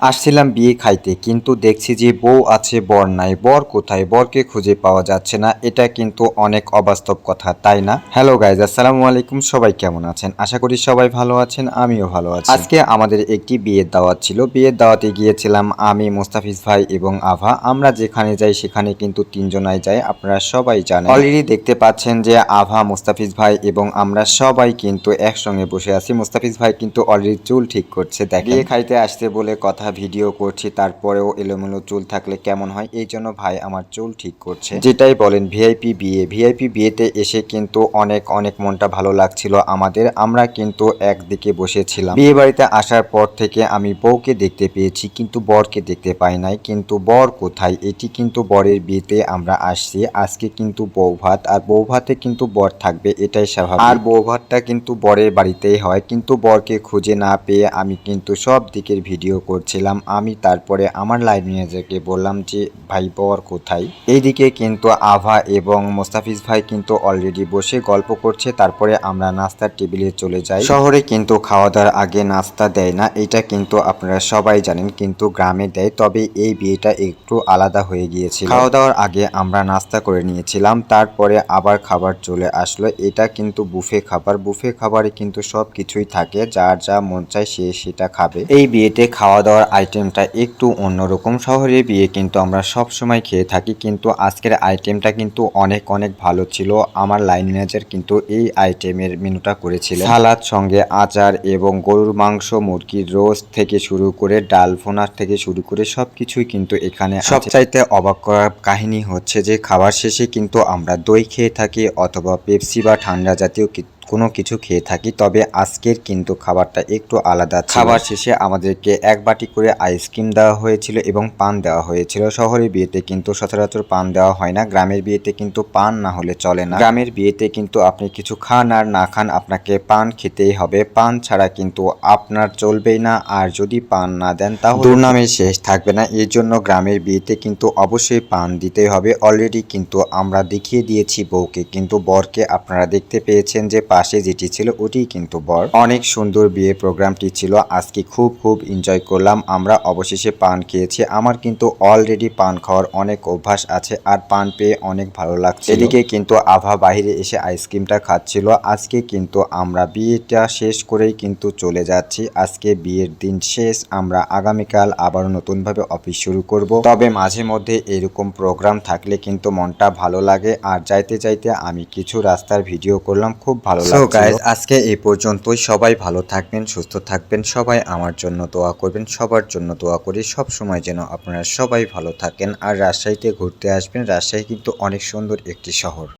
আসছিলাম বিয়ে খাইতে, কিন্তু দেখছি যে বউ আছে বর নাই। বর কোথায়? বরকে খুঁজে পাওয়া যাচ্ছে না। এটা কিন্তু অনেক অবাস্তব কথা, তাই না? হ্যালো গাইজ আসসালামু আলাইকুম। সবাই কেমন আছেন? আশা করি সবাই ভালো আছেন, আমিও ভালো আছি। আজকে আমাদের একটি বিয়ের দাওয়াত ছিল। বিয়ের দাওয়াতে গিয়েছিলাম আমি, মোস্তাফিজ ভাই এবং আভা। আমরা যেখানে যাই সেখানে কিন্তু তিনজনাই যাই আপনারা সবাই জানেন। অলরেডি দেখতে পাচ্ছেন যে আভা, মোস্তাফিজ ভাই এবং আমরা সবাই কিন্তু একসঙ্গে বসে আছি। মোস্তাফিজ ভাই কিন্তু অলরেডি চুল ঠিক করছে দেখে খাইতে আসতে বলে কথা ভিডিও করছি, তারপরেও এলোমেলো চুল থাকলে কেমন হয়? এই জন্য ভাই, আমার চুল ঠিক করছে। যেটাই বলেন ভিআইপি বিয়ে। ভিআইপি বিয়েতে এসে কিন্তু অনেক অনেক মনটা ভালো লাগছিল আমাদের। আমরা কিন্তু একদিকে বসেছিলাম। বিয়ে বাড়িতে আসার পর থেকে আমি বউকে দেখতে পেয়েছি, কিন্তু বরকে দেখতে পাই নাই। কিন্তু বর কোথায়? এটি কিন্তু বরের বিয়েতে আমরা আসছি। আজকে কিন্তু বউ ভাত, আর বউ ভাতে কিন্তু বর থাকবে, এটাই স্বাভাবিক। আর বউ ভাতটা কিন্তু বরের বাড়িতেই হয়, কিন্তু বরকে খুঁজে না পেয়ে আমি কিন্তু সব দিকের ভিডিও করছিলাম আমি তারপরে আমার লাইন ম্যানেজারকে বললাম যে ভাই বর কোথায়? এইদিকে কিন্তু আভা এবং মোস্তাফিজ ভাই কিন্তু অলরেডি বসে গল্প করছে, তারপরে আমরা নাস্তার টেবিলে চলে যাই। শহরে কিন্তু খাওয়া দাওয়ার আগে নাস্তা দেয় না, এটা কিন্তু আপনারা সবাই জানেন, কিন্তু গ্রামে দেয়, তবে এই বিয়েটা একটু আলাদা হয়ে গিয়েছিল। খাওয়া দাওয়ার আগে আমরা নাস্তা করে নিয়েছিলাম, তারপরে আবার খাবার চলে আসলো, এটা কিন্তু বুফে খাবার, বুফে খাবারে কিন্তু সব কিছুই থাকে, যার যা মন চায় সে সেটা খাবে। এই বিয়েতে খাওয়া দাওয়ার আইটেমটা একটু অন্যরকম শহরে বিয়ে কিন্তু আমরা সব সময় খেয়ে থাকি, কিন্তু আজকের আইটেমটা কিন্তু অনেক অনেক ভালো ছিল। আমার লাইন ম্যানেজার কিন্তু এই আইটেমের মেনুটা করেছিল। সালাদ সঙ্গে আচার এবং গরুর মাংস, মুরগির রোস্ট থেকে শুরু করে ডাল ফোনার থেকে শুরু করে সবকিছুই কিন্তু এখানে সবচাইতে অবাক করার কাহিনী হচ্ছে যে, খাবার শেষে কিন্তু আমরা দই খেয়ে থাকি অথবা পেপসি বা ঠান্ডা জাতীয় কোনো কিছু খেয়ে থাকি, তবে আজকের কিন্তু খাবারটা একটু আলাদা খাবার শেষে আমাদেরকে এক বাটি করে আইসক্রিম দেওয়া হয়েছিল এবং পান দেওয়া হয়েছিল। শহরের বিয়েতে কিন্তু সচরাচর পান দেওয়া হয় না। গ্রামের বিয়েতে কিন্তু পান না হলে চলে না। গ্রামের বিয়েতে কিন্তু আপনি কিছু খান আর না খান আপনাকে পান খেতেই হবে। পান ছাড়া কিন্তু আপনার চলবেই না। আর যদি পান না দেন তাহলে দুর্নামে শেষ থাকবে না। এর জন্য গ্রামের বিয়েতে কিন্তু অবশ্যই পান দিতেই হবে। অলরেডি কিন্তু আমরা দেখিয়ে দিয়েছি বউকে। কিন্তু বরকে আপনারা দেখতে পেয়েছেন যে পাশে যেটি ছিল ওটি কিন্তু বর। অনেক সুন্দর বিয়ে প্রোগ্রামটি ছিল। আজকে খুব খুব এনজয় করলাম। আমরা অবশেষে পান খেয়েছি। আমার কিন্তু অলরেডি পান খাওয়ার অনেক অভ্যাস আছে আর পান পেয়ে অনেক ভালো লাগছে এদিকে কিন্তু আভা বাইরে এসে আইসক্রিমটা খাচ্ছিল। আজকে কিন্তু আমরা বিয়েটা শেষ করেই কিন্তু চলে যাচ্ছি। আজকে বিয়ের দিন শেষ। আমরা আগামীকাল আবারও নতুনভাবে অফিস শুরু করব। তবে মাঝে মধ্যে এরকম প্রোগ্রাম থাকলে কিন্তু মনটা ভালো লাগে। আর যাইতে যাইতে আমি কিছু রাস্তার ভিডিও করলাম। খুব ভালো লাগছে গাইজ আজকে এই পর্যন্তই। সবাই ভালো থাকবেন সুস্থ থাকবেন। সবাই আমার জন্য দোয়া করবেন সবার জন্য দোয়া করি। সব সময় যেন আপনারা সবাই ভালো থাকেন। আর রাজশাহীতে ঘুরতে আসবেন। রাজশাহী কিন্তু অনেক সুন্দর একটি শহর।